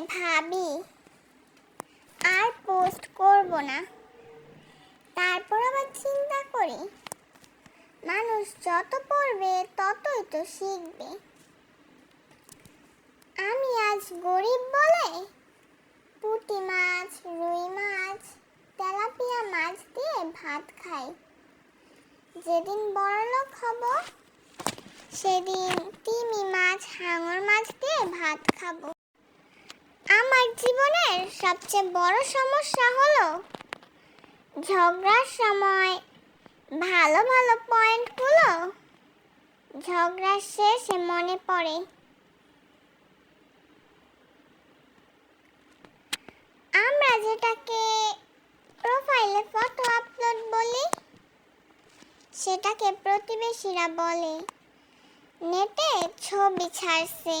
ভাবি। আর পোস্ট করব না। তারপর আবার চিন্তা করি। মানুষ যত পড়বে, ততই তো শিখবে। আমি আজ গরিব বলে পুঁটি মাছ, রুই মাছ, তেলাপিয়া মাছ দিয়ে ভাত খাই। যেদিন বড়লোক হব, সেদিন তিমি মাছ, হাঙর মাছ দিয়ে ভাত খাব। আমার জীবনের সবচেয়ে বড় সমস্যা হলো ঝগড়ার সময় ভালো ভালো পয়েন্টগুলো ঝগড়ার শেষে মনে পড়ে। আমরা যেটাকে প্রোফাইলে ফটো আপলোড বলি, সেটাকে প্রতিবেশীরা বলে, নেটে ছবি ছাড়ছে।